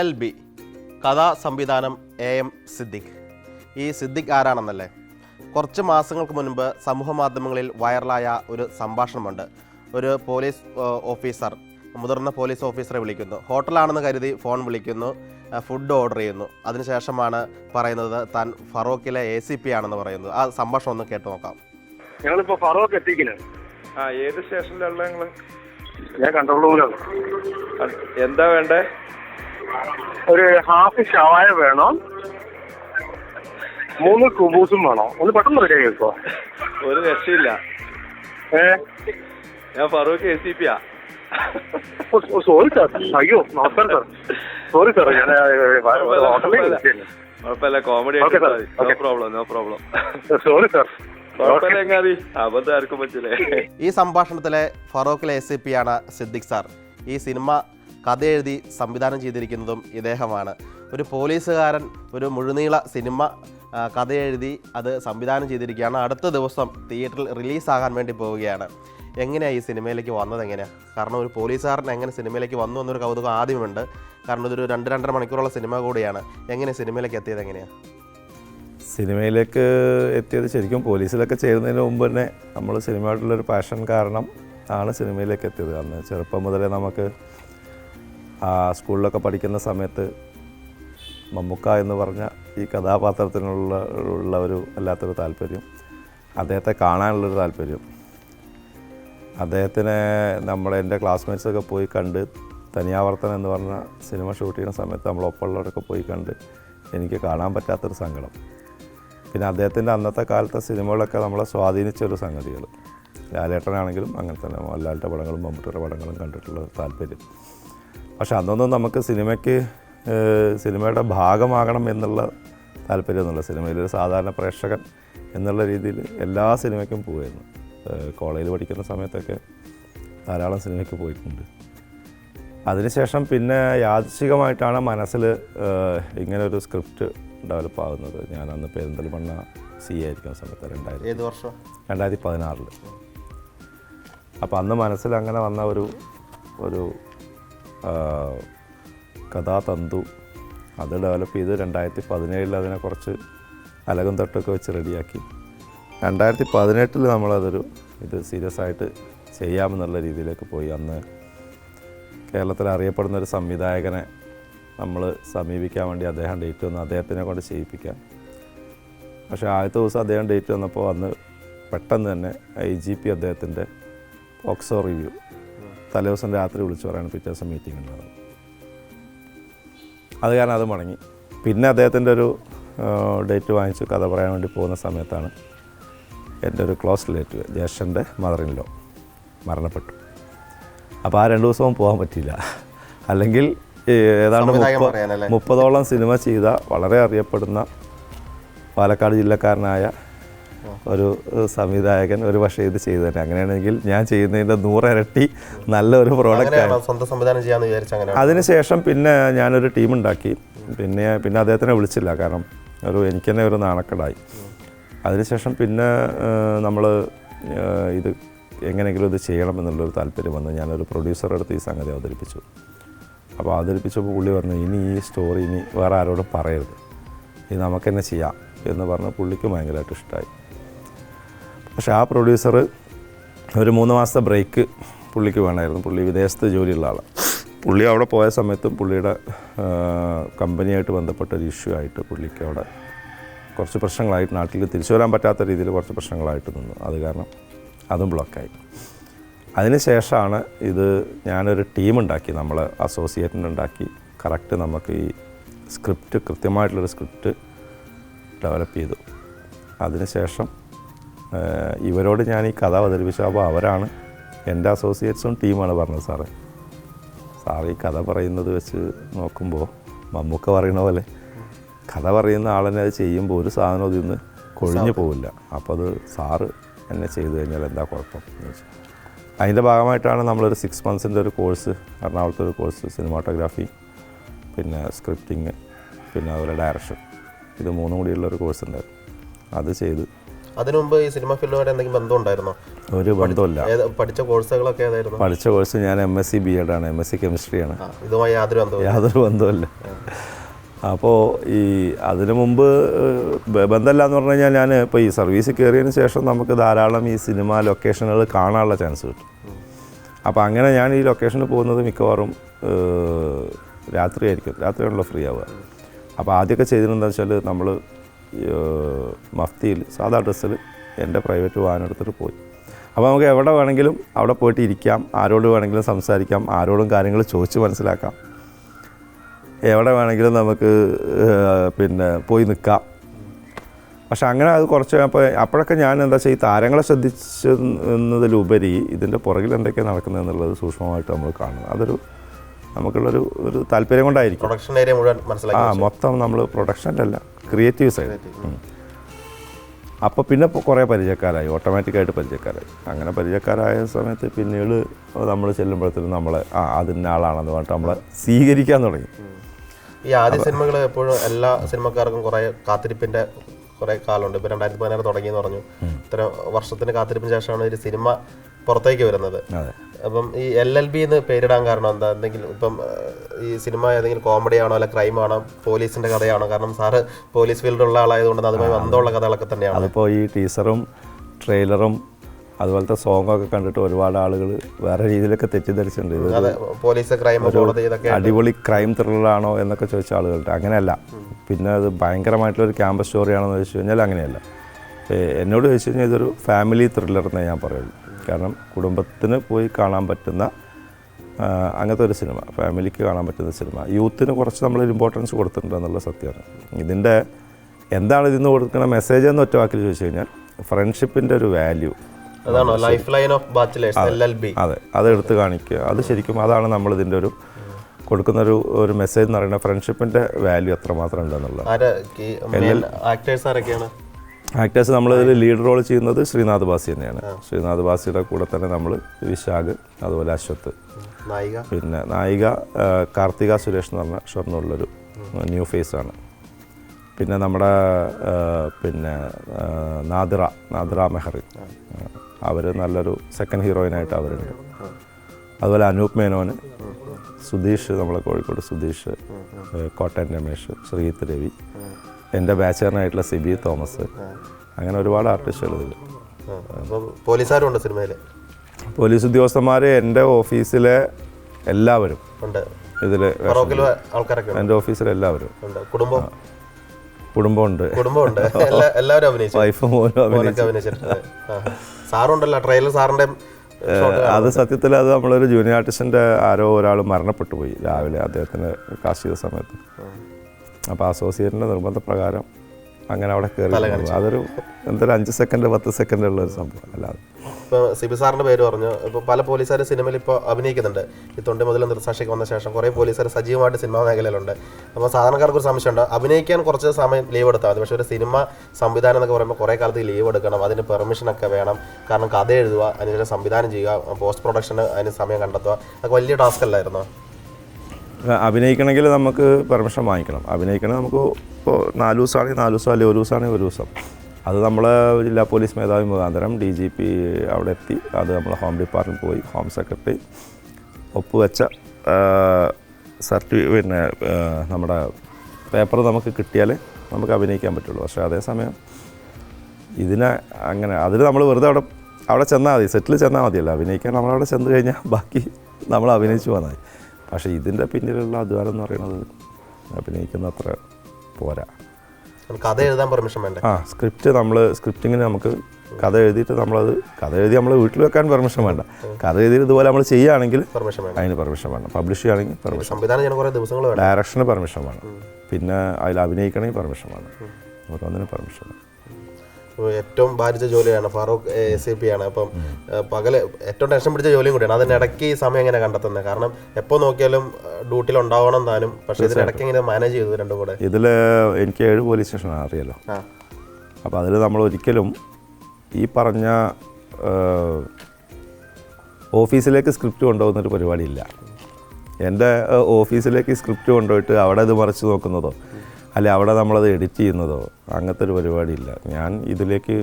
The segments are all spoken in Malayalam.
എൽ ബി കഥാ സംവിധാനം എ എം സിദ്ദിഖ്. ഈ സിദ്ദിഖ് ആരാണെന്നല്ലേ? കുറച്ച് മാസങ്ങൾക്ക് മുൻപ് സമൂഹ മാധ്യമങ്ങളിൽ വൈറലായ ഒരു സംഭാഷണമുണ്ട്. ഒരു പോലീസ് ഓഫീസർ മുതിർന്ന പോലീസ് ഓഫീസറെ വിളിക്കുന്നു. ഹോട്ടലാണെന്ന് കരുതി ഫോൺ വിളിക്കുന്നു ഫുഡ് ഓർഡർ ചെയ്യുന്നു. അതിനുശേഷമാണ് പറയുന്നത് താൻ ഫറോക്കിലെ എ സി പി ആണെന്ന് പറയുന്നത് ആ സംഭാഷണം ഒന്ന് കേട്ടു നോക്കാം. ഞങ്ങളിപ്പോ ഫറോക്ക് എത്തിക്കുന്നത് ആ ഏത് സ്റ്റേഷനിലുള്ള നിങ്ങൾ ഞാൻ കൺട്രോൾ റൂമിലാണ്. എന്താ വേണ്ടേ? ഒരു ഹാഫ് ഷവായ വേണം. മൂന്ന് കുബൂസും വേണം. ഒന്ന് പെട്ടെന്ന് റെഡി കേൾക്കോ ഒരു രക്ഷയില്ല. ഏ? ഞാൻ ഫറൂഖ് എ സി പി ആ. സോറി സാർ അയ്യോ നമസ്കാരം സാർ സോറി സാർ ഞാൻ. കുഴപ്പമില്ല comedy no problem no problem sorry sir ഈ സംഭാഷണത്തിലെ ഫറോഖിലെ എസ് സി പി ആണ് സിദ്ദിഖ് സാർ ഈ സിനിമ കഥ എഴുതി സംവിധാനം ചെയ്തിരിക്കുന്നതും ഇദ്ദേഹമാണ്. ഒരു പോലീസുകാരൻ ഒരു മുഴുനീള സിനിമ കഥ എഴുതി അത് സംവിധാനം ചെയ്തിരിക്കുകയാണ്. അടുത്ത ദിവസം തിയേറ്ററിൽ റിലീസാകാൻ വേണ്ടി പോവുകയാണ്. എങ്ങനെയാണ് ഈ സിനിമയിലേക്ക് വന്നത് എങ്ങനെയാണ് കാരണം ഒരു പോലീസുകാരൻ എങ്ങനെ സിനിമയിലേക്ക് വന്നു എന്നൊരു കൗതുകം ആദ്യമുണ്ട്. കാരണം ഇതൊരു രണ്ട് രണ്ടര മണിക്കൂറുള്ള സിനിമ കൂടിയാണ്. എങ്ങനെ സിനിമയിലേക്ക് എത്തിയത് എങ്ങനെയാണ് സിനിമയിലേക്ക് എത്തിയത് ശരിക്കും പോലീസിലൊക്കെ ചേരുന്നതിന് മുമ്പ് തന്നെ നമ്മൾ സിനിമയായിട്ടുള്ളൊരു പാഷൻ കാരണം ആണ് സിനിമയിലേക്ക് എത്തിയത്. കാരണം ചെറുപ്പം മുതലേ നമുക്ക് ആ സ്കൂളിലൊക്കെ പഠിക്കുന്ന സമയത്ത് മമ്മുക്ക എന്ന് പറഞ്ഞ ഈ കഥാപാത്രത്തിനുള്ള ഉള്ള ഒരു വല്ലാത്തൊരു താല്പര്യം അദ്ദേഹത്തെ കാണാനുള്ളൊരു താല്പര്യം. അദ്ദേഹത്തിനെ നമ്മളെ എന്റെ ക്ലാസ്മേറ്റ്സൊക്കെ പോയി കണ്ട് തനിയാവർത്തനം എന്ന് പറഞ്ഞ സിനിമ ഷൂട്ട് ചെയ്യുന്ന സമയത്ത് നമ്മളൊപ്പമുള്ളവരൊക്കെ പോയി കണ്ട് എനിക്ക് കാണാൻ പറ്റാത്തൊരു സങ്കടം. പിന്നെ അദ്ദേഹത്തിന്റെ അന്നത്തെ കാലത്തെ സിനിമകളൊക്കെ നമ്മളെ സ്വാധീനിച്ച ഒരു സംഗതികൾ. ലാലേട്ടനാണെങ്കിലും അങ്ങനെ തന്നെ മോഹൻലാലിന്റെ പടങ്ങളും മമ്മൂട്ടിയുടെ പടങ്ങളും കണ്ടിട്ടുള്ള താല്പര്യം. പക്ഷെ അന്നൊന്നും നമുക്ക് സിനിമയ്ക്ക് സിനിമയുടെ ഭാഗമാകണം എന്നുള്ള താല്പര്യമൊന്നുമില്ല. സിനിമയിലൊരു സാധാരണ പ്രേക്ഷകൻ എന്നുള്ള രീതിയിൽ എല്ലാ സിനിമയ്ക്കും പോവായിരുന്നു കോളേജിൽ പഠിക്കുന്ന സമയത്തൊക്കെ ധാരാളം സിനിമയ്ക്ക് പോയിട്ടുണ്ട്. അതിനുശേഷം പിന്നെ യാദൃശികമായിട്ടാണ് മനസ്സിൽ ഇങ്ങനെ ഒരു സ്ക്രിപ്റ്റ് ഡെവലപ്പ് ആകുന്നത് ഞാൻ അന്ന് പെരിന്തൽമണ്ണ സി ആയിരിക്കുന്ന സമയത്ത് രണ്ടായിരത്തി ഏത് വർഷം? രണ്ടായിരത്തി പതിനാറിൽ അപ്പോൾ അന്ന് മനസ്സിൽ അങ്ങനെ വന്ന ഒരു ഒരു കഥാതന്തു അത് ഡെവലപ്പ് ചെയ്ത് രണ്ടായിരത്തി പതിനേഴിൽ അതിനെ കുറച്ച് അലകും തൊട്ടൊക്കെ വെച്ച് റെഡിയാക്കി രണ്ടായിരത്തി പതിനെട്ടിൽ നമ്മളതൊരു ഇത് സീരിയസ് ആയിട്ട് ചെയ്യാമെന്നുള്ള രീതിയിലേക്ക് പോയി. അന്ന് കേരളത്തിൽ അറിയപ്പെടുന്ന ഒരു സംവിധായകനെ നമ്മൾ സമീപിക്കാൻ വേണ്ടി അദ്ദേഹം ഡേറ്റ് വന്നു. അദ്ദേഹത്തിനെ കൊണ്ട് ചെയ്യിപ്പിക്കാം പക്ഷേ ആദ്യത്തെ ദിവസം അദ്ദേഹം ഡേറ്റ് വന്നപ്പോൾ അന്ന് പെട്ടെന്ന് തന്നെ ഐ ജി പി അദ്ദേഹത്തിന്റെ ഓക്സോ റിവ്യൂ തലേദിവസം രാത്രി വിളിച്ചു പറയാണ് പിറ്റേ ദിവസം മീറ്റിംഗ് ഉണ്ടാകും അത് കാരണം അത് മുടങ്ങി. പിന്നെ അദ്ദേഹത്തിന്റെ ഒരു ഡേറ്റ് വാങ്ങിച്ചു കഥ പറയാൻ വേണ്ടി പോകുന്ന സമയത്താണ് എന്റെ ഒരു ക്ലോസ് റിലേറ്റീവ് ജ്യേഷ്ഠന്റെ മദറിൻലോ മരണപ്പെട്ടു. അപ്പോൾ ആ രണ്ട് ദിവസവും പോകാൻ പറ്റിയില്ല. അല്ലെങ്കിൽ ഏതാണ്ട് മുപ്പതോളം സിനിമ ചെയ്ത വളരെ അറിയപ്പെടുന്ന പാലക്കാട് ജില്ലക്കാരനായ ഒരു സംവിധായകൻ ഒരു പക്ഷേ ഇത് ചെയ്തു തന്നെ അങ്ങനെയാണെങ്കിൽ ഞാൻ ചെയ്യുന്നതിന്റെ നൂറിരട്ടി നല്ലൊരു പ്രോഡക്റ്റ് സ്വന്തം സംവിധാനം ചെയ്യാന്ന് വിചാരിച്ചു അതിനുശേഷം പിന്നെ ഞാനൊരു ടീം ഉണ്ടാക്കി. പിന്നെ പിന്നെ അദ്ദേഹത്തിനെ വിളിച്ചില്ല. കാരണം ഒരു എനിക്ക് തന്നെ ഒരു നാണക്കേടായി. അതിനുശേഷം പിന്നെ നമ്മൾ ഇത് എങ്ങനെയെങ്കിലും ഇത് ചെയ്യണം എന്നുള്ളൊരു താല്പര്യം വന്ന് ഞാനൊരു പ്രൊഡ്യൂസറുടെ അടുത്ത് ഈ സംഗതി അവതരിപ്പിച്ചു. അപ്പോൾ അവതരിപ്പിച്ചപ്പോൾ പുള്ളി പറഞ്ഞു ഇനി ഈ സ്റ്റോറി ഇനി വേറെ ആരോടും പറയരുത്. ഇത് നമുക്ക് തന്നെ ചെയ്യാം. എന്ന് പറഞ്ഞ് പുള്ളിക്ക് ഭയങ്കരമായിട്ട് ഇഷ്ടമായി പക്ഷേ ആ പ്രൊഡ്യൂസർ ഒരു മൂന്ന് മാസത്തെ ബ്രേക്ക് പുള്ളിക്ക് വേണമായിരുന്നു. പുള്ളി വിദേശത്ത് ജോലിയുള്ള ആളാണ് പുള്ളി അവിടെ പോയ സമയത്തും പുള്ളിയുടെ കമ്പനിയായിട്ട് ബന്ധപ്പെട്ട ഒരു ഇഷ്യൂ ആയിട്ട് പുള്ളിക്ക് അവിടെ കുറച്ച് പ്രശ്നങ്ങളായിട്ട് നാട്ടിൽ തിരിച്ചു വരാൻ പറ്റാത്ത രീതിയിൽ കുറച്ച് പ്രശ്നങ്ങളായിട്ട് നിന്നു. അത് കാരണം അതും ബ്ലോക്കായി അതിനുശേഷമാണ് ഇത് ഞാനൊരു ടീമുണ്ടാക്കി നമ്മൾ അസോസിയേറ്റിന്റെ അസോസിയേറ്റിനുണ്ടാക്കി കറക്റ്റ് നമുക്ക് ഈ സ്ക്രിപ്റ്റ് കൃത്യമായിട്ടുള്ളൊരു സ്ക്രിപ്റ്റ് ഡെവലപ്പ് ചെയ്തു. അതിനുശേഷം ഇവരോട് ഞാൻ ഈ കഥ അവതരിപ്പിച്ചു അപ്പോൾ അവരാണ് എന്റെ അസോസിയേറ്റ്സും ടീമാണ് പറഞ്ഞത് സാറ്. സാർ ഈ കഥ പറയുന്നത് വെച്ച് നോക്കുമ്പോൾ മമ്മൂക്ക പറയുന്ന പോലെ കഥ പറയുന്ന ആളെന്നെ അത് ചെയ്യുമ്പോൾ ഒരു സാധനം അതിൽ നിന്ന് കൊഴിഞ്ഞു പോവില്ല. അപ്പോൾ അത് സാറ് എന്നെ ചെയ്തു കഴിഞ്ഞാൽ എന്താ കുഴപ്പം എന്ന് വെച്ചു അതിന്റെ ഭാഗമായിട്ടാണ് നമ്മളൊരു സിക്സ് മന്ത്സിന്റെ ഒരു കോഴ്സ് എറണാകുളത്തെ ഒരു കോഴ്സ് സിനിമാട്ടോഗ്രാഫി പിന്നെ സ്ക്രിപ്റ്റിങ് പിന്നെ അതുപോലെ ഡയറക്ഷൻ ഇത് മൂന്നും കൂടിയുള്ള ഒരു കോഴ്സ് ഉണ്ടായിരുന്നു. അത് ചെയ്ത് അതിനു മുമ്പ് ഈ സിനിമ ഫീൽഡുമായിട്ട് എന്തെങ്കിലും ബന്ധം ഉണ്ടായിരുന്നോ ഒരു ബന്ധമില്ല ഏത് പഠിച്ച കോഴ്സുകളൊക്കെ ഏതായിരുന്നു? പഠിച്ച കോഴ്സ് ഞാൻ M S C B Ed ആണ്. എം എസ് സി കെമിസ്ട്രിയാണ് ആണ് ഇതുമായി യാതൊരു ബന്ധവും യാതൊരു ബന്ധമില്ല അപ്പോൾ ഈ അതിനു മുമ്പ് ബന്ധമില്ല എന്ന് പറഞ്ഞു കഴിഞ്ഞാൽ ഞാൻ ഇപ്പോൾ ഈ സർവീസ് കയറിയതിന് ശേഷം നമുക്ക് ധാരാളം ഈ സിനിമ ലൊക്കേഷനുകൾ കാണാനുള്ള ചാൻസ് കിട്ടും. അപ്പോൾ അങ്ങനെ ഞാൻ ഈ ലൊക്കേഷനിൽ പോകുന്നത് മിക്കവാറും രാത്രിയായിരിക്കും. രാത്രിയാണല്ലോ ഫ്രീ ആവുക. അപ്പോൾ ആദ്യമൊക്കെ ചെയ്തിരുന്നതെന്ന് വെച്ചാൽ നമ്മൾ മഫ്തിയിൽ സാധാ ഡ്രസ്സിൽ എന്റെ പ്രൈവറ്റ് വാഹനം എടുത്തിട്ട് പോയി. അപ്പോൾ നമുക്ക് എവിടെ വേണമെങ്കിലും അവിടെ പോയിട്ട് ഇരിക്കാം ആരോട് വേണമെങ്കിലും സംസാരിക്കാം ആരോടും കാര്യങ്ങൾ ചോദിച്ച് മനസ്സിലാക്കാം. എവിടെ വേണമെങ്കിലും നമുക്ക് പിന്നെ പോയി നിൽക്കാം. പക്ഷെ അങ്ങനെ അത് കുറച്ച് അപ്പോൾ അപ്പോഴൊക്കെ ഞാൻ എന്താ വെച്ചാൽ ഈ താരങ്ങളെ ശ്രദ്ധിച്ചതിലുപരി ഇതിന്റെ പുറകിൽ എന്തൊക്കെയാണ് നടക്കുന്നത് എന്നുള്ളത് സൂക്ഷ്മമായിട്ട് നമ്മൾ കാണുന്നത്. അതൊരു നമുക്കുള്ളൊരു ഒരു താല്പര്യം കൊണ്ടായിരിക്കും. പ്രൊഡക്ഷൻ ഏരിയ മുഴുവൻ ആ മൊത്തം നമ്മൾ പ്രൊഡക്ഷനിലല്ല ക്രിയേറ്റീവ് സൈഡ് അപ്പോൾ പിന്നെ കുറേ പരിചയക്കാരായി ഓട്ടോമാറ്റിക്കായിട്ട് പരിചയക്കാരായി. അങ്ങനെ പരിചയക്കാരായ സമയത്ത് പിന്നീട് നമ്മൾ ചെല്ലുമ്പോഴത്തേനും നമ്മളെ ആ അതിന്റെ ആളാണെന്ന് പറഞ്ഞിട്ട് നമ്മൾ സ്വീകരിക്കാൻ തുടങ്ങി. ഈ ആദ്യ സിനിമകൾ എപ്പോഴും എല്ലാ സിനിമക്കാർക്കും കുറേ കാത്തിരിപ്പിന്റെ കുറേ കാലമുണ്ട്. ഇപ്പോൾ രണ്ടായിരത്തി പതിനാറ് തുടങ്ങിയെന്ന് പറഞ്ഞു. ഇത്ര വർഷത്തിന് കാത്തിരിപ്പിന് ശേഷമാണ് ഒരു സിനിമ പുറത്തേക്ക് വരുന്നത്. അപ്പം ഈ എൽ എൽ ബി എന്ന് പേരിടാൻ കാരണം എന്താ? എന്തെങ്കിലും ഇപ്പം ഈ സിനിമ ഏതെങ്കിലും കോമഡി ആണോ അല്ല ക്രൈം ആണോ പോലീസിന്റെ കഥയാണോ? കാരണം സാറ് പോലീസ് ഫീൽഡിലുള്ള ആളായതുകൊണ്ട് അതുമായി ബന്ധമുള്ള കഥകളൊക്കെ തന്നെയാണ്. അതിപ്പോൾ ഈ ടീസറും ട്രെയിലറും അതുപോലത്തെ സോങ്ങൊക്കെ കണ്ടിട്ട് ഒരുപാട് ആളുകൾ വേറെ രീതിയിലൊക്കെ തെറ്റിദ്ധരിച്ചിട്ടുണ്ട്. പോലീസ് ക്രൈം അടിപൊളി ക്രൈം ത്രില്ലറാണോ എന്നൊക്കെ ചോദിച്ച ആളുകളുണ്ട്. അങ്ങനെയല്ല. പിന്നെ അത് ഭയങ്കരമായിട്ടുള്ളൊരു ക്യാമ്പസ് സ്റ്റോറിയാണോ എന്ന് ചോദിച്ചു കഴിഞ്ഞാൽ അങ്ങനെയല്ല. എന്നോട് ചോദിച്ചു കഴിഞ്ഞാൽ ഇതൊരു ഫാമിലി ത്രില്ലർ എന്നേ ഞാൻ പറയുള്ളൂ. കാരണം കുടുംബത്തിന് പോയി കാണാൻ പറ്റുന്ന അങ്ങനത്തെ ഒരു സിനിമ ഫാമിലിക്ക് കാണാൻ പറ്റുന്ന സിനിമ. യൂത്തിന് കുറച്ച് നമ്മൾ ഇമ്പോർട്ടൻസ് കൊടുത്തിട്ടുണ്ട് എന്നുള്ള സത്യമാണ്. ഇതിന്റെ എന്താണ് ഇതിന്ന് കൊടുക്കുന്ന മെസ്സേജ് എന്ന് ഒറ്റ വാക്കിൽ ചോദിച്ചു കഴിഞ്ഞാൽ ഫ്രണ്ട്ഷിപ്പിന്റെ ഒരു വാല്യൂ അതാണോ? Life line of bachelors L L B അതെ. അത് എടുത്തു കാണിക്കുക. അത് ശരിക്കും അതാണ് നമ്മൾ ഇതിന്റെ ഒരു കൊടുക്കുന്ന ഒരു ഒരു മെസ്സേജ് എന്ന് പറയുന്നത്. ഫ്രണ്ട്ഷിപ്പിന്റെ വാല്യൂ എത്രമാത്രം ഉണ്ടെന്നുള്ളത്. ആക്ടേഴ്സ് ആരൊക്കെയാണ്? ആക്ടേഴ്സ് നമ്മൾ ഇതിൽ ലീഡ് റോൾ ചെയ്യുന്നത് ശ്രീനാഥ് ബാസി തന്നെയാണ്. ശ്രീനാഥ് ബാസിയുടെ കൂടെ തന്നെ നമ്മൾ വിശാഖ് അതുപോലെ അശ്വത്ത്. നായിക. പിന്നെ നായിക കാർത്തിക സുരേഷ് എന്ന് പറഞ്ഞ ഷൊർണൂരിലൊരു ന്യൂ ഫേസ് ആണ് പിന്നെ നമ്മുടെ പിന്നെ നാദിറ നാദിറ മെഹറി. അവർ നല്ലൊരു സെക്കൻഡ് ഹീറോയിനായിട്ട് അവരുണ്ട്. അതുപോലെ അനൂപ് മേനോന് സുധീഷ് നമ്മളെ കോഴിക്കോട് സുധീഷ് കോട്ടയം രമേശ് ശ്രീജിത്ത് രവി. എന്റെ ബാച്ചുകാരനായിട്ടുള്ള സിബി തോമസ്. അങ്ങനെ ഒരുപാട് ആർട്ടിസ്റ്റുകൾ ഇതിൽ പോലീസുകാരുണ്ട് സിനിമയിൽ പോലീസ് ഉദ്യോഗസ്ഥന്മാർ എന്റെ ഓഫീസിലെ എല്ലാവരും. ഇതിൽ എന്റെ ഓഫീസിലെ എല്ലാവരും. കുടുംബം? കുടുംബമുണ്ട്. കുടുംബമുണ്ട്. എല്ലാവരും അഭിനയിച്ചു. വൈഫും മോനും അഭിനയിച്ചു. മോനൊക്കെ അഭിനയിച്ചിട്ടുണ്ട് സാറുണ്ടല്ലോ ട്രെയിലർ സാറിന്റെ അത് സത്യത്തിൽ അത് നമ്മളൊരു ജൂനിയർ ആർട്ടിസ്റ്റിന്റെ ആരോ ഒരാൾ മരണപ്പെട്ടു പോയി രാവിലെ അദ്ദേഹത്തിന് കാർഷിക ചെയ്ത സമയത്ത് അപ്പോൾ അസോസിയേറ്റിന്റെ നിർബന്ധപ്രകാരം അങ്ങനെ അവിടെ കയറി അതൊരു എന്തൊരു അഞ്ച് സെക്കൻഡ് പത്ത് സെക്കൻഡ് ഉള്ള ഒരു സംഭവം. അല്ലാതെ. ഇപ്പോൾ സിബി സാറിന്റെ പേര് പറഞ്ഞു. ഇപ്പോൾ പല പോലീസുകാർ സിനിമയിൽ ഇപ്പോൾ അഭിനയിക്കുന്നുണ്ട്. ഈ തൊണ്ടി മുതൽ നൃസാക്ഷിക്ക് വന്ന ശേഷം കുറേ പോലീസുകാർ സജീവമായിട്ട് സിനിമാ മേഖലയിലുണ്ട്. അപ്പോൾ സാധാരണക്കാർക്ക് ഒരു സംശയമുണ്ട്. അഭിനയിക്കാൻ കുറച്ച് സമയം ലീവ് എടുത്താൽ മതി. പക്ഷേ ഒരു സിനിമ സംവിധാനം എന്നൊക്കെ പറയുമ്പോൾ കുറേ കാലത്ത് ലീവ് എടുക്കണം. അതിന് പെർമിഷനൊക്കെ വേണം. കാരണം കഥ എഴുതുക അതിനുശേഷം സംവിധാനം ചെയ്യുക പോസ്റ്റ് പ്രൊഡക്ഷന് അതിന് സമയം കണ്ടെത്തുക. അതൊക്കെ വലിയ ടാസ്ക് അല്ലായിരുന്നോ? അഭിനയിക്കണമെങ്കിൽ നമുക്ക് പെർമിഷൻ വാങ്ങിക്കണം. അഭിനയിക്കണം നമുക്ക് ഇപ്പോൾ നാല് ദിവസമാണെങ്കിൽ നാല് ദിവസം അല്ലെങ്കിൽ ഒരു ദിവസമാണെങ്കിൽ ഒരു ദിവസം. അത് നമ്മൾ ജില്ലാ പോലീസ് മേധാവി മുഖാന്തരം ഡി ജി പി അവിടെ എത്തി. അത് നമ്മൾ ഹോം ഡിപ്പാർട്ട്മെന്റ് പോയി ഹോം സെക്രട്ടറി ഒപ്പുവെച്ച സർട്ടി പിന്നെ നമ്മുടെ പേപ്പർ നമുക്ക് കിട്ടിയാലേ നമുക്ക് അഭിനയിക്കാൻ പറ്റുള്ളൂ. പക്ഷേ അതേസമയം ഇതിനെ അങ്ങനെ അതിൽ നമ്മൾ വെറുതെ അവിടെ അവിടെ ചെന്നാൽ മതി. സെറ്റിൽ ചെന്നാൽ മതിയല്ലോ. അഭിനയിക്കാൻ നമ്മളവിടെ ചെന്ന് കഴിഞ്ഞാൽ ബാക്കി നമ്മൾ അഭിനയിച്ചു പോകുന്നത് പക്ഷേ ഇതിന്റെ പിന്നിലുള്ള അധ്വാനം എന്ന് പറയുന്നത് അഭിനയിക്കുന്ന അത്ര പോരാ. കഥ എഴുതാൻ പെർമിഷൻ വേണ്ട? ആ സ്ക്രിപ്റ്റ് നമ്മൾ സ്ക്രിപ്റ്റിങ്ങിന് നമുക്ക് കഥ എഴുതിയിട്ട് നമ്മളത് കഥ എഴുതി നമ്മൾ വീട്ടിൽ വെക്കാൻ പെർമിഷൻ വേണ്ട. കഥ എഴുതി ഇതുപോലെ നമ്മൾ ചെയ്യുകയാണെങ്കിൽ പെർമിഷൻ വേണ്ട. അതിന് പെർമിഷൻ വേണം. പബ്ലിഷ് ചെയ്യുകയാണെങ്കിൽ പെർമിഷൻ സംവിധാനം കുറേ ദിവസങ്ങൾ വേണം. ഡയറക്ഷന് പെർമിഷൻ വേണം. പിന്നെ അതിൽ അഭിനയിക്കണമെങ്കിൽ പെർമിഷൻ വേണം. നമുക്ക് ഒന്നിനും പെർമിഷൻ വേണം. ഏറ്റവും ഭാരിച്ച ജോലിയാണ് ഫാറൂഖ് എ സി പി ആണ്. അപ്പം പകൽ ഏറ്റവും ടെൻഷൻ പിടിച്ച ജോലിയും കൂടിയാണ്. അതിനിടയ്ക്ക് ഈ സമയം എങ്ങനെ കണ്ടെത്തുന്നത് കാരണം എപ്പോൾ നോക്കിയാലും ഡ്യൂട്ടിയിൽ ഉണ്ടാവണം താനും പക്ഷേ ഇതിനിടയ്ക്ക് എങ്ങനെ മാനേജ് ചെയ്തു രണ്ടും കൂടെ? ഇതിൽ എനിക്ക് ഏഴ് പോലീസ് സ്റ്റേഷനാണ് അറിയാലോ. അപ്പോൾ അതിൽ നമ്മൾ ഒരിക്കലും ഈ പറഞ്ഞ ഓഫീസിലേക്ക് സ്ക്രിപ്റ്റ് കൊണ്ടുപോകുന്നൊരു പരിപാടിയില്ല. എന്റെ ഓഫീസിലേക്ക് സ്ക്രിപ്റ്റ് കൊണ്ടുപോയിട്ട് അവിടെ ഇത് മറിച്ച് നോക്കുന്നതോ അല്ലെ അവിടെ നമ്മളത് എഡിറ്റ് ചെയ്യുന്നതോ? അങ്ങനത്തെ ഒരു പരിപാടിയില്ല. ഞാൻ ഇതിലേക്ക്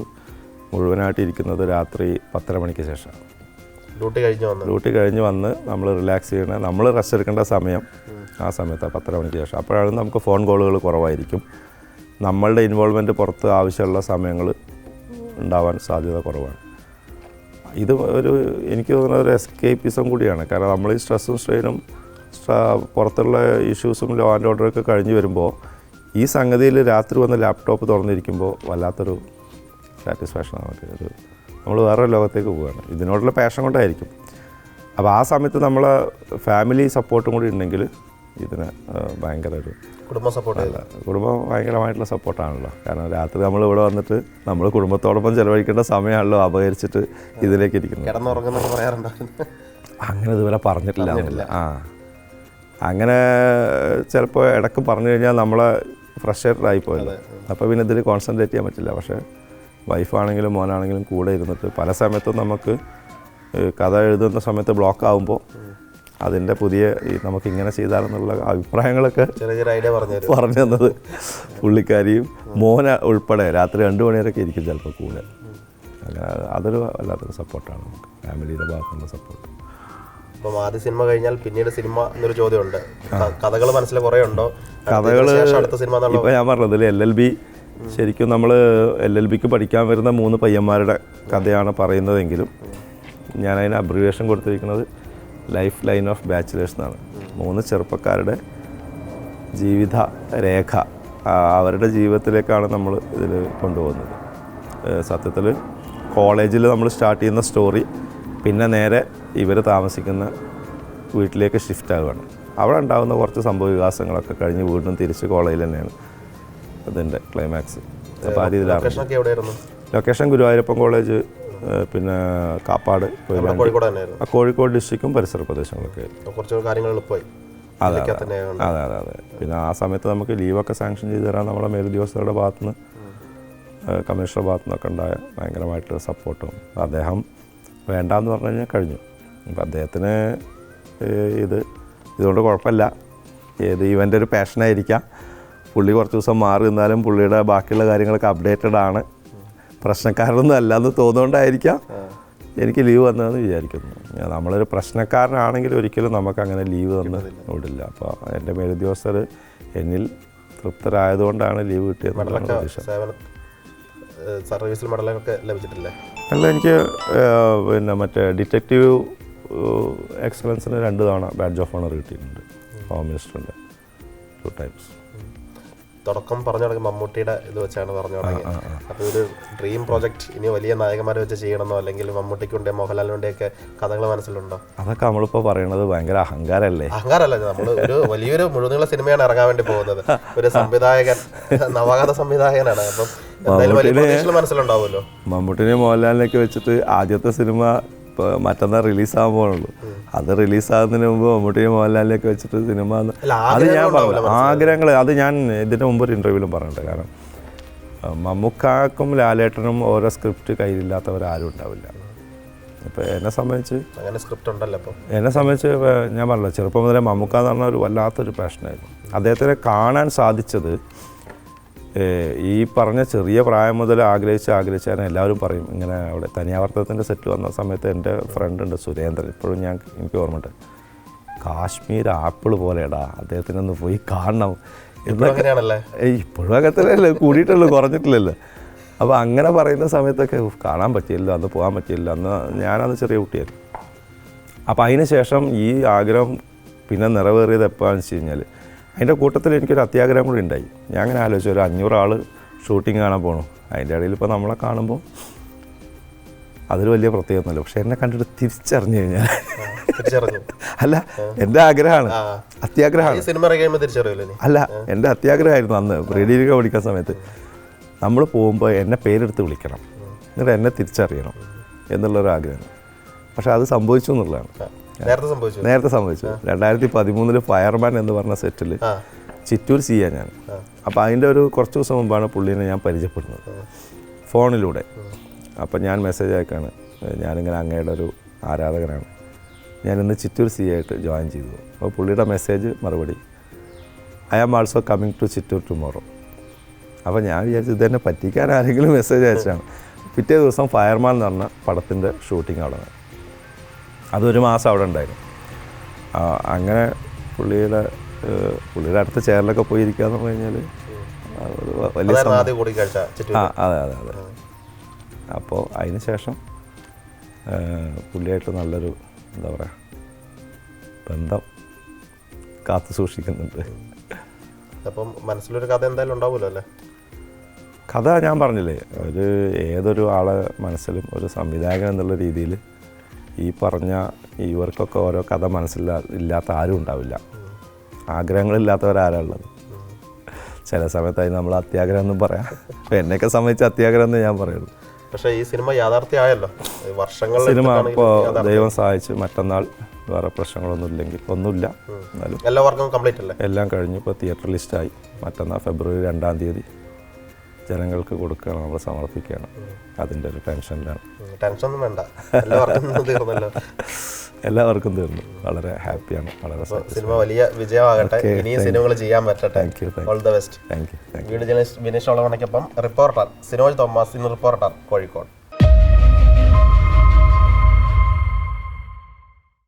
മുഴുവനായിട്ട് ഇരിക്കുന്നത് രാത്രി പത്തര മണിക്ക് ശേഷമാണ്. ഡ്യൂട്ടി കഴിഞ്ഞ് വന്ന് ഡ്യൂട്ടി കഴിഞ്ഞ് വന്ന് നമ്മൾ റിലാക്സ് ചെയ്യണ. നമ്മൾ റെസ്റ്റ് എടുക്കേണ്ട സമയം ആ സമയത്താണ് പത്തര മണിക്ക് ശേഷം. അപ്പോഴാണ് നമുക്ക് ഫോൺ കോളുകൾ കുറവായിരിക്കും. നമ്മളുടെ ഇൻവോൾവ്മെന്റ് പുറത്ത് ആവശ്യമുള്ള സമയങ്ങൾ ഉണ്ടാവാൻ സാധ്യത കുറവാണ്. ഇത് ഒരു എനിക്ക് തോന്നുന്നത് ഒരു എസ്കേപ്പിസം കൂടിയാണ്. കാരണം നമ്മൾ ഈ സ്ട്രെസ്സും സ്ട്രെയിനും പുറത്തുള്ള ഇഷ്യൂസും ലോ ആൻഡ് ഓർഡറൊക്കെ കഴിഞ്ഞ് വരുമ്പോൾ ഈ സംഗതിയിൽ രാത്രി വന്ന് ലാപ്ടോപ്പ് തുറന്നിരിക്കുമ്പോൾ വല്ലാത്തൊരു സാറ്റിസ്ഫാക്ഷൻ നമുക്ക്. ഒരു നമ്മൾ വേറൊരു ലോകത്തേക്ക് പോവുകയാണ്. ഇതിനോടുള്ള പാഷൻ കൊണ്ടായിരിക്കും. അപ്പോൾ ആ സമയത്ത് നമ്മളെ ഫാമിലി സപ്പോർട്ടും കൂടി ഉണ്ടെങ്കിൽ ഇതിന് ഭയങ്കര ഒരു കുടുംബ സപ്പോർട്ട് കുടുംബം ഭയങ്കരമായിട്ടുള്ള സപ്പോർട്ടാണല്ലോ കാരണം രാത്രി നമ്മൾ ഇവിടെ വന്നിട്ട് നമ്മൾ കുടുംബത്തോടൊപ്പം ചിലവഴിക്കേണ്ട സമയമാണല്ലോ അപകരിച്ചിട്ട് ഇതിലേക്ക് ഇരിക്കുന്നത്. കിടന്നുറങ്ങുന്നൊക്കെ പറയാറുണ്ടായിരുന്നു അങ്ങനെ ഇതുവരെ പറഞ്ഞിട്ടില്ല. ആ. അങ്ങനെ ചിലപ്പോൾ ഇടയ്ക്ക് പറഞ്ഞു കഴിഞ്ഞാൽ നമ്മളെ ഫ്രസ്ട്രേറ്റഡ് പോയത്. അപ്പോൾ പിന്നെ ഇതിൽ കോൺസെൻട്രേറ്റ് ചെയ്യാൻ പറ്റില്ല. പക്ഷേ വൈഫാണെങ്കിലും മോനാണെങ്കിലും കൂടെ ഇരുന്നിട്ട് പല സമയത്തും നമുക്ക് കഥ എഴുതുന്ന സമയത്ത് ബ്ലോക്ക് ആകുമ്പോൾ അതിന്റെ പുതിയ നമുക്ക് ഇങ്ങനെ ചെയ്താലെന്നുള്ള അഭിപ്രായങ്ങളൊക്കെ ചെറിയ ചെറിയ ഐഡിയ പറഞ്ഞു പറഞ്ഞു തന്നത്. പുള്ളിക്കാരിയും മോന ഉൾപ്പെടെ രാത്രി രണ്ട് മണിവരെയൊക്കെ ഇരിക്കും ചിലപ്പോൾ കൂടെ. അങ്ങനെ അതൊരു വല്ലാത്തൊരു സപ്പോർട്ടാണ് നമുക്ക്. ഫാമിലിയുടെ ഭാഗത്തുനിന്ന് സപ്പോർട്ട് അപ്പം ആദ്യ സിനിമ കഴിഞ്ഞാൽ പിന്നീട് സിനിമ എന്നൊരു ചോദ്യമുണ്ട്. കഥകൾ മനസ്സിൽ കുറേ ഉണ്ടോ കഥകൾ അടുത്ത സിനിമ ഇപ്പോൾ ഞാൻ പറഞ്ഞതിൽ എൽ എൽ ബി? ശരിക്കും നമ്മൾ എൽ എൽ ബിക്ക് പഠിക്കാൻ വരുന്ന മൂന്ന് പയ്യന്മാരുടെ കഥയാണ് പറയുന്നതെങ്കിലും ഞാൻ അതിന് അബ്രിവേഷൻ കൊടുത്തിരിക്കുന്നത് ലൈഫ് ലൈൻ ഓഫ് ബാച്ചിലേഴ്സ് എന്നാണ്. മൂന്ന് ചെറുപ്പക്കാരുടെ ജീവിത രേഖ അവരുടെ ജീവിതത്തിലേക്കാണ് നമ്മൾ ഇതിൽ കൊണ്ടുപോകുന്നത്. സത്യത്തിൽ കോളേജിൽ നമ്മൾ സ്റ്റാർട്ട് ചെയ്യുന്ന സ്റ്റോറി പിന്നെ നേരെ ഇവർ താമസിക്കുന്ന വീട്ടിലേക്ക് ഷിഫ്റ്റ് ആവുകയാണ്. അവിടെ ഉണ്ടാകുന്ന കുറച്ച് സംഭവ വികാസങ്ങളൊക്കെ കഴിഞ്ഞ് വീണ്ടും തിരിച്ച് കോളേജിൽ തന്നെയാണ് അതിന്റെ ക്ലൈമാക്സ് അപ്പോൾ ആ രീതിയിലാണ്. ലൊക്കേഷൻ ഗുരുവായൂരപ്പം കോളേജ് പിന്നെ കാപ്പാട് കോഴിക്കോട്. തന്നെയായിരുന്നു. ആ കോഴിക്കോട് ഡിസ്ട്രിക്റ്റും പരിസര പ്രദേശങ്ങളൊക്കെ. കുറച്ച് കാര്യങ്ങൾ എളുപ്പമായി അതെ. അതെ അതെ അതെ പിന്നെ ആ സമയത്ത് നമുക്ക് ലീവൊക്കെ സാങ്ഷൻ ചെയ്ത് തരാൻ നമ്മുടെ മേലുദ്യോഗസ്ഥരുടെ ഭാഗത്തുനിന്ന് കമ്മീഷണർ ഭാഗത്തുനിന്നൊക്കെ ഉണ്ടായ ഭയങ്കരമായിട്ട് സപ്പോർട്ടും അദ്ദേഹം വേണ്ടാന്ന് പറഞ്ഞു കഴിഞ്ഞാൽ കഴിഞ്ഞു. അപ്പം അദ്ദേഹത്തിന് ഇത് ഇതുകൊണ്ട് കുഴപ്പമില്ല. ഏത് ഇവന്റെ ഒരു പാഷനായിരിക്കാം പുള്ളി കുറച്ച് ദിവസം മാറി നിന്നാലും പുള്ളിയുടെ ബാക്കിയുള്ള കാര്യങ്ങളൊക്കെ അപ്ഡേറ്റഡ് ആണ്. പ്രശ്നക്കാരനൊന്നും അല്ല എന്ന് തോന്നുകൊണ്ടായിരിക്കാം എനിക്ക് ലീവ് വന്നതെന്ന് വിചാരിക്കുന്നു. നമ്മളൊരു പ്രശ്നക്കാരനാണെങ്കിൽ ഒരിക്കലും നമുക്ക് അങ്ങനെ ലീവ് തന്ന് വിടില്ല. അപ്പോൾ എന്റെ മേലുദ്യോഗസ്ഥർ എന്നിൽ തൃപ്തരായതുകൊണ്ടാണ് ലീവ് കിട്ടിയത് പ്രതീക്ഷ. സർവീസിൽ മെഡലൊക്കെ ലഭിച്ചിട്ടില്ലേ? അല്ല എനിക്ക് പിന്നെ മറ്റേ ഡിറ്റക്റ്റീവ് എക്സലൻസിന് രണ്ട് തവണ ബാഡ്ജ് ഓഫ് ഓണർ കിട്ടിയിട്ടുണ്ട്. ഹോം മിനിസ്റ്ററിന്റെ ടു ടൈംസ് തുടക്കം പറഞ്ഞു തുടങ്ങി മമ്മൂട്ടിയുടെ ഇത് വെച്ചാണ് പറഞ്ഞു തുടങ്ങിയത് അപ്പോൾ ഒരു ഡ്രീം പ്രോജക്റ്റ് ഇനി വലിയ നായകന്മാരെ വെച്ച് ചെയ്യണമെന്നോ അല്ലെങ്കിൽ മമ്മൂട്ടിക്കുണ്ടേ മോഹൻലാലിനുണ്ടെയൊക്കെ കഥകൾ മനസ്സിലുണ്ടോ? അതൊക്കെ നമ്മളിപ്പോൾ പറയുന്നത് ഭയങ്കര അഹങ്കാരല്ലേ? അഹങ്കാരല്ല നമ്മൾ ഒരു വലിയൊരു മുഴുവനുള്ള സിനിമയാണ് ഇറങ്ങാൻ വേണ്ടി പോകുന്നത്. ഒരു സംവിധായകൻ നവാഗത സംവിധായകനാണ്. അപ്പം എന്തായാലും വലിയ മനസ്സിലുണ്ടാവുമല്ലോ. മമ്മൂട്ടിനെ മോഹൻലാലിനൊക്കെ വെച്ചിട്ട് ആദ്യത്തെ സിനിമ ഇപ്പോൾ മറ്റന്നാൾ റിലീസാകാൻ പോകണുള്ളൂ അത് റിലീസാകുന്നതിന് മുമ്പ് മമ്മൂട്ടിയും മോഹൻലാലിനെയൊക്കെ വെച്ചിട്ട് സിനിമ അത് ഞാൻ പറഞ്ഞു ആഗ്രഹങ്ങൾ അത് ഞാൻ ഇതിന്റെ മുമ്പ് ഒരു ഇന്റർവ്യൂവിലും പറഞ്ഞിട്ടുണ്ട്. കാരണം മമ്മൂക്കാക്കും ലാലേട്ടനും ഓരോ സ്ക്രിപ്റ്റ് കയ്യിലില്ലാത്തവരാരും ഉണ്ടാവില്ല. ഇപ്പോൾ എന്നെ സംബന്ധിച്ച് അങ്ങനെ സ്ക്രിപ്റ്റ് ഉണ്ടല്ലോ അപ്പോൾ എന്നെ സംബന്ധിച്ച് ഞാൻ പറഞ്ഞില്ല ചെറുപ്പം മുതലേ മമ്മൂക്ക എന്ന് പറഞ്ഞ ഒരു വല്ലാത്തൊരു പാഷനായിരുന്നു അദ്ദേഹത്തിനെ കാണാൻ സാധിച്ചത് ഈ പറഞ്ഞ ചെറിയ പ്രായം മുതൽ ആഗ്രഹിച്ച് ആഗ്രഹിച്ച് ഞാൻ എല്ലാവരും പറയും ഇങ്ങനെ അവിടെ തനിയാവർത്തനത്തിന്റെ സെറ്റ് വന്ന സമയത്ത് എന്റെ ഫ്രണ്ട് ഉണ്ട് സുരേന്ദ്രൻ ഇപ്പോഴും ഞാൻ എനിക്ക് ഓർമ്മയുണ്ട്. കാശ്മീർ ആപ്പിൾ പോലെടാ അദ്ദേഹത്തിനൊന്ന് പോയി കാണണം. ഇപ്പോഴും അങ്ങനത്തെ കൂടിയിട്ടുള്ളൂ കുറഞ്ഞിട്ടില്ലല്ലോ. അപ്പോൾ അങ്ങനെ പറയുന്ന സമയത്തൊക്കെ കാണാൻ പറ്റിയില്ല അന്ന് പോകാൻ പറ്റിയില്ല അന്ന് ഞാനന്ന് ചെറിയ കുട്ടിയായിരുന്നു. അപ്പോൾ അതിന് ശേഷം ഈ ആഗ്രഹം പിന്നെ നിറവേറിയത് എപ്പോഴാണെന്ന് വെച്ച് കഴിഞ്ഞാൽ അതിന്റെ കൂട്ടത്തിൽ എനിക്കൊരു അത്യാഗ്രഹം കൂടി ഉണ്ടായി. ഞാൻ അങ്ങനെ ആലോചിച്ചു ഒരു അഞ്ഞൂറ് ആൾ ഷൂട്ടിംഗ് കാണാൻ പോകണു അതിന്റെ ഇടയിൽ ഇപ്പോൾ നമ്മളെ കാണുമ്പോൾ അതൊരു വലിയ പ്രത്യേകമൊന്നുമില്ല പക്ഷെ എന്നെ കണ്ടിട്ട് തിരിച്ചറിഞ്ഞു കഴിഞ്ഞാൽ അല്ല എന്റെ ആഗ്രഹമാണ്. അത്യാഗ്രഹമാണ്. സിനിമ അല്ല എന്റെ അത്യാഗ്രഹമായിരുന്നു അന്ന്. റേഡിയോ പഠിക്കുന്ന സമയത്ത്. നമ്മൾ പോകുമ്പോൾ എന്നെ പേരെടുത്ത് വിളിക്കണം. എന്നിട്ട് എന്നെ തിരിച്ചറിയണം എന്നുള്ളൊരു ആഗ്രഹം. പക്ഷെ അത് സംഭവിച്ചു എന്നുള്ളതാണ്. നേരത്തെ സംഭവിച്ചു? നേരത്തെ സംഭവിച്ചു. രണ്ടായിരത്തി പതിമൂന്നിൽ ഫയർമാൻ എന്ന് പറഞ്ഞ സെറ്റിൽ ചിറ്റൂർ സി ചെയ്യാൻ ഞാൻ. അപ്പോൾ അതിന്റെ ഒരു കുറച്ച് ദിവസം മുമ്പാണ് പുള്ളീനെ ഞാൻ പരിചയപ്പെടുന്നത്. ഫോണിലൂടെ. അപ്പം ഞാൻ മെസ്സേജ് അയക്കാണ്. ഞാനിങ്ങനെ അങ്ങയുടെ ഒരു ആരാധകനാണ്. ഞാൻ ഇന്ന് ചിറ്റൂർ സി ആയിട്ട് ജോയിൻ ചെയ്തു. അപ്പോൾ പുള്ളിയുടെ മെസ്സേജ് മറുപടി. I am also coming to Chittoor tomorrow അപ്പോൾ ഞാൻ വിചാരിച്ചു ഇതെന്നെ പറ്റിക്കാൻ ആരെങ്കിലും മെസ്സേജ് അയച്ചാണ്. പിറ്റേ ദിവസം ഫയർമാൻ എന്ന് പറഞ്ഞ പടത്തിന്റെ ഷൂട്ടിംഗ് അവിടെ നടന്നു. അതൊരു മാസം അവിടെ ഉണ്ടായിരുന്നു. അങ്ങനെ പുള്ളിയുടെ പുള്ളിയുടെ അടുത്ത ചേറിലൊക്കെ പോയിരിക്കുക എന്ന് പറഞ്ഞു കഴിഞ്ഞാൽ വലിയ ആ അതെ അതെ അതെ. അപ്പോൾ അതിന് ശേഷം പുള്ളിയായിട്ട് നല്ലൊരു എന്താ പറയുക ബന്ധം കാത്തു സൂക്ഷിക്കുന്നുണ്ട്. അപ്പം മനസ്സിലൊരു കഥ എന്തായാലും ഉണ്ടാവുമല്ലോ അല്ലേ? കഥ ഞാൻ പറഞ്ഞില്ലേ ഒരു ഏതൊരു ആളെ മനസ്സിലും ഒരു സംവിധായകൻ എന്നുള്ള രീതിയിൽ ഈ പറഞ്ഞ ഇവർക്കൊക്കെ ഓരോ കഥ മനസ്സിലാ ഇല്ലാത്ത ആരും ഉണ്ടാവില്ല. ആഗ്രഹങ്ങളില്ലാത്തവരാരാ ഉള്ളത് ചില സമയത്തായി നമ്മൾ അത്യാഗ്രഹം എന്നും പറയാം. ഇപ്പം എന്നെയൊക്കെ സംബന്ധിച്ച് അത്യാഗ്രഹം എന്ന് ഞാൻ പറയുള്ളൂ. പക്ഷേ ഈ സിനിമ യാഥാർത്ഥ്യമായല്ലോ. വർഷങ്ങൾ സിനിമ ഇപ്പോൾ ദൈവം സഹായിച്ച് മറ്റന്നാൾ വേറെ പ്രശ്നങ്ങളൊന്നും ഇല്ലെങ്കിൽ ഒന്നുമില്ല. എന്നാലും എല്ലാ വർക്കും കംപ്ലീറ്റ് അല്ലേ? എല്ലാം കഴിഞ്ഞ് ഇപ്പോൾ തിയേറ്റർ ലിസ്റ്റായി. മറ്റന്നാൾ ഫെബ്രുവരി രണ്ടാം തീയതി. ജനങ്ങൾക്ക് കൊടുക്കുകയാണ് നമ്മൾ സമർപ്പിക്കുകയാണ് അതിന്റെ ഒരു ടെൻഷനിലാണ്. ടെൻഷൻ ഒന്നും വേണ്ട എല്ലാ വർക്കും എല്ലാവർക്കും തീർന്നു. വളരെ ഹാപ്പിയാണ്. വളരെ സിനിമ വലിയ വിജയമാകട്ടെ. ഇനി ഇനിയും സിനിമകൾ ചെയ്യാൻ പറ്റട്ടെ. Thank you all the best thank you video journalist Bineesh ഓളമണയ്ക്കൊപ്പം reporter Sinoj Thomas ഇന്ന് റിപ്പോർട്ടർ കോഴിക്കോട്.